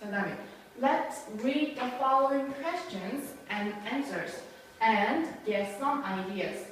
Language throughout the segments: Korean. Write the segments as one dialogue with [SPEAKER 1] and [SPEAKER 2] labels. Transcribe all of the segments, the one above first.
[SPEAKER 1] 자, 다음에 Let's read the following questions and answers and get some ideas.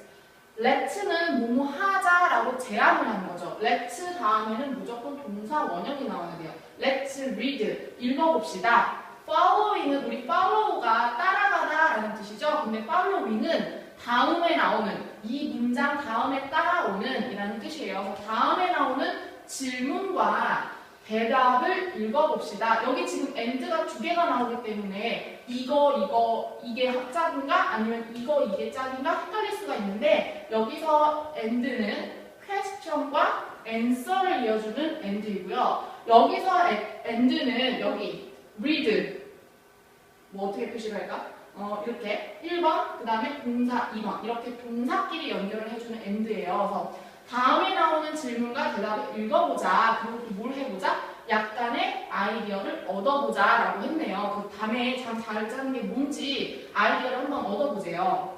[SPEAKER 1] let는 뭐뭐 하자라고 제안을 하는 거죠. let 다음에는 무조건 동사 원형이 나와야 돼요. Let's read 읽어봅시다. following은 우리 follow가 따라가다라는 뜻이죠. 근데 following은 다음에 나오는 이 문장 다음에 따라오는 이라는 뜻이에요. 다음에 나오는 질문과 대답을 읽어봅시다. 여기 지금 and가 두 개가 나오기 때문에 이거 이거 이게 짝인가 아니면 이거 이게 짝인가 헷갈릴 수가 있는데 여기서 and는 question과 answer를 이어주는 and이고요. 여기서 and는 여기 read 뭐 어떻게 표시를 할까? 어, 이렇게 1번, 그 다음에 동사 2번 이렇게 동사끼리 연결을 해주는 and예요. 그래서 다음에 나오는 질문과 대답을 읽어보자. 약간의 아이디어를 얻어 보자 라고 했네요. 그 다음에 참잘 짜는 게 뭔지 아이디어를 한번 얻어보세요.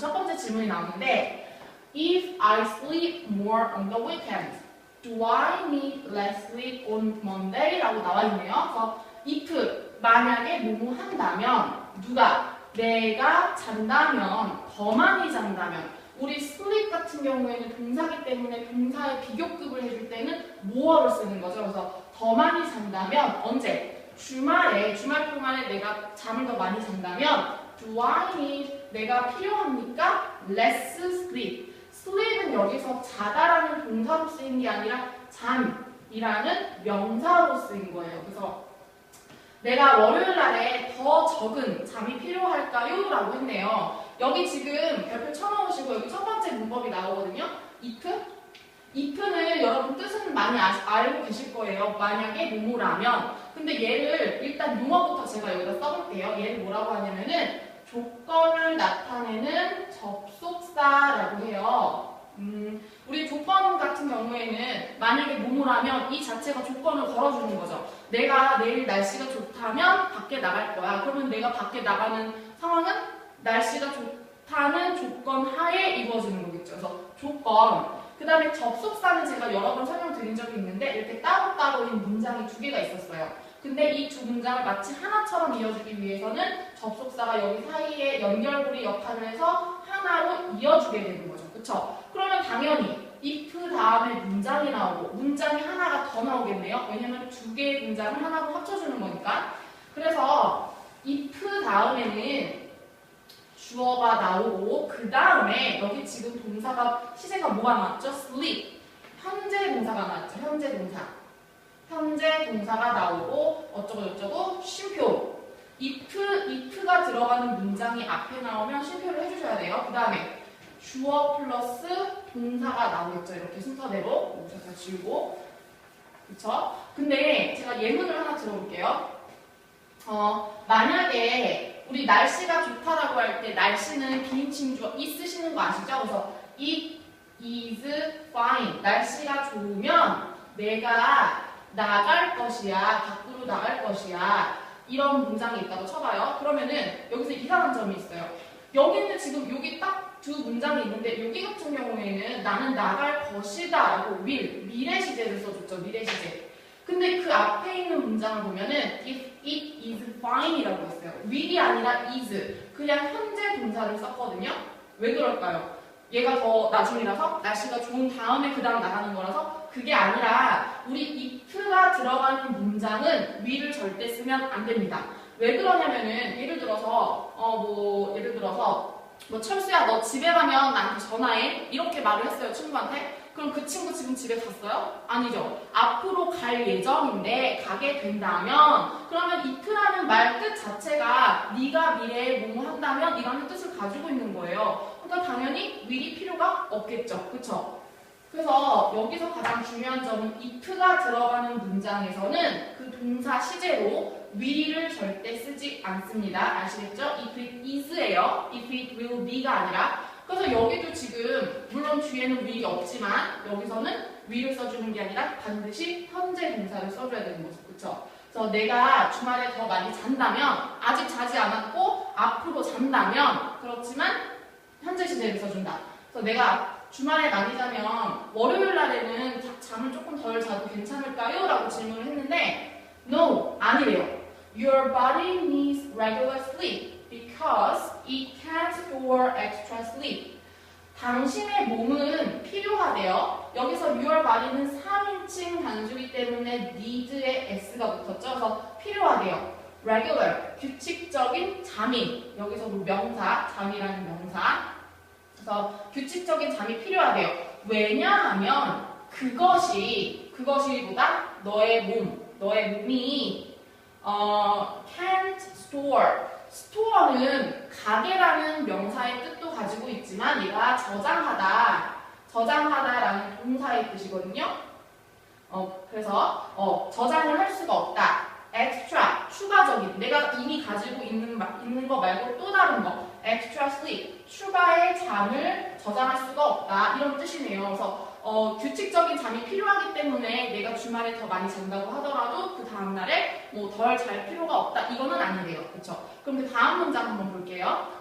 [SPEAKER 1] 첫 번째 질문이 나오는데 If I sleep more on the weekend, do I need less sleep on Monday? 라고 나와 있네요. 그래서 if 만약에 뭐뭐 한다면 누가 내가 잔다면 더 많이 잔다면 우리 sleep 같은 경우에는 동사기 때문에 동사의 비교급을 해줄 때는 more를 쓰는 거죠. 그래서 더 많이 잔다면 언제? 주말에 주말 동안에 내가 잠을 더 많이 잔다면 do I need 내가 필요합니까? less sleep. sleep은 여기서 자다라는 동사로 쓰인 게 아니라 잠이라는 명사로 쓰인 거예요. 그래서 내가 월요일 날에 더 적은 잠이 필요할까요? 라고 했네요. 여기 지금 별표 쳐놓으시고 여기 첫 번째 문법이 나오거든요. if? if는 여러분 뜻은 많이 아, 알고 계실 거예요. 만약에 뭐뭐라면. 근데 얘를 일단 용어부터 제가 여기다 써볼게요. 얘를 뭐라고 하냐면은 조건을 나타내는 접속사라고 해요. 음, 우리 조건 같은 경우에는 만약에 뭐뭐라면 이 자체가 조건을 걸어주는 거죠. 내가 내일 날씨가 좋다면 밖에 나갈 거야. 그러면 내가 밖에 나가는 상황은 날씨가 좋다는 조건 하에 이루어지는 거겠죠. 그래서 조건. 그 다음에 접속사는 제가 여러 번 설명드린 적이 있는데 이렇게 따로따로인 문장이 두 개가 있었어요. 근데 이 두 문장을 마치 하나처럼 이어주기 위해서는 접속사가 여기 사이에 연결고리 역할을 해서 하나로 이어주게 되는 거죠. 그쵸? 그러면 당연히 if 다음에 문장이 나오고 문장이 하나가 더 나오겠네요. 왜냐면 두 개의 문장을 하나로 합쳐주는 거니까. 그래서 if 다음에는 주어가 나오고 그 다음에 여기 지금 동사가 시제가 뭐가 나왔죠? sleep 현재 동사가 나왔죠. 현재 동사 현재 동사가 나오고 어쩌고 저쩌고 쉼표 if, if가 들어가는 문장이 앞에 나오면 쉼표를 해주셔야 돼요. 그 다음에 주어 플러스 동사가 나오겠죠. 이렇게 순서대로 여기서 지우고 그쵸? 근데 제가 예문을 하나 들어볼게요. 어, 만약에 우리 날씨가 좋다라고 할 때 날씨는 비인칭 주어 이 쓰시는 거 아시죠? 그래서 it is fine. 날씨가 좋으면 내가 나갈 것이야. 밖으로 나갈 것이야. 이런 문장이 있다고 쳐봐요. 그러면은 여기서 이상한 점이 있어요. 여기는 지금 여기 딱 두 문장이 있는데 여기 같은 경우에는 나는 나갈 것이다 라고 will, 미래 시제를 써줬죠. 미래 시제. 근데 그 앞에 있는 문장을 보면은 if it is fine이라고 했어요. will이 아니라 is. 그냥 현재 동사를 썼거든요. 왜 그럴까요? 얘가 더 나중이라서 날씨가 좋은 다음에 그 다음 나가는 거라서 그게 아니라 우리 if가 들어가는 문장은 will을 절대 쓰면 안 됩니다. 왜 그러냐면은 예를 들어서 어 뭐 예를 들어서 뭐 철수야 너 집에 가면 나한테 전화해 이렇게 말을 했어요 친구한테 그럼 그 친구 지금 집에 갔어요? 아니죠. 앞으로 갈 예정인데 가게 된다면 그러면 이프라는 말 뜻 자체가 네가 미래에 뭐뭐 한다면 이라는 뜻을 가지고 있는 거예요. 그러니까 당연히 will이 필요가 없겠죠. 그쵸? 그래서 여기서 가장 중요한 점은 if가 들어가는 문장에서는 그 동사 시제로 will을 절대 쓰지 않습니다. 아시겠죠? if it is예요. if it will be가 아니라 그래서 여기도 지금 물론 뒤에는 will이 없지만 여기서는 will을 써주는 게 아니라 반드시 현재 동사를 써줘야 되는 거죠. 그렇죠? 그래서 내가 주말에 더 많이 잔다면 아직 자지 않았고 앞으로 잔다면 그렇지만 현재 시제를 써준다. 그래서 내가 주말에 많이 자면 월요일 날에는 잠을 조금 덜 자도 괜찮을까요? 라고 질문을 했는데 no 아니래요. Your body needs regular sleep because it can't store extra sleep. 당신의 몸은 필요하대요. 여기서 your body는 3인칭 단수이기 때문에 need에 s가 붙었죠. 그래서 필요하대요. Regular, 규칙적인 잠이. 여기서 뭐 명사, 잠이라는 명사. 그래서 규칙적인 잠이 필요하대요. 왜냐하면 그것이, 그것이보다 너의 몸, 너의 몸이 어, can't store. store는 가게라는 명사의 뜻도 가지고 있지만 얘가 저장하다, 저장하다라는 동사의 뜻이거든요. 어, 그래서 어, 저장을 할 수가 없다. Extra, 추가적인. 내가 이미 가지고 있는, 마- 있는 거 말고 또 다른 거. extra sleep, 추가의 잠을 저장할 수가 없다. 이런 뜻이네요. 그래서 어, 규칙적인 잠이 필요하기 때문에 내가 주말에 더 많이 잔다고 하더라도 그 다음 날에 뭐 덜 잘 필요가 없다. 이거는 아니래요. 그렇죠? 그럼 그 다음 문장 한번 볼게요.